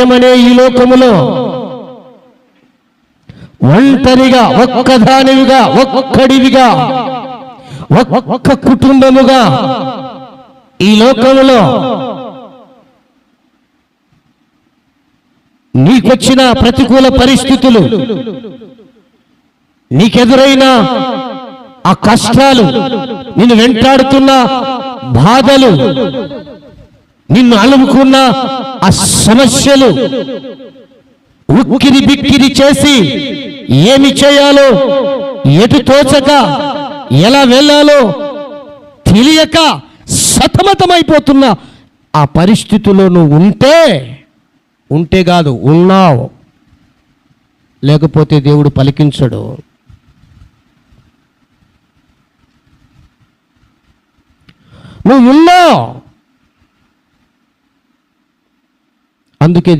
అనే ఈ లోకములో. ఒంటరిగా ఒక్కదానివిగా ఒక్కడివిగా ఒక్క కుటుంబముగా ఈ లోకములో నీకొచ్చిన ప్రతికూల పరిస్థితులు నీకెదురైన ఆ కష్టాలు నిన్ను వెంటాడుతున్న బాధలు నిన్ను అలుముకున్న ఆ సమస్యలు ఉక్కిరి బిక్కిరి చేసి ఏమి చేయాలో ఎటు తోచక ఎలా వెళ్ళాలో తెలియక సతమతమైపోతున్న ఆ పరిస్థితిలో నువ్వు ఉంటే ఉంటే కాదు ఉన్నావు. లేకపోతే దేవుడు పలికించడు. నువ్వు ఉన్నావు. అందుకే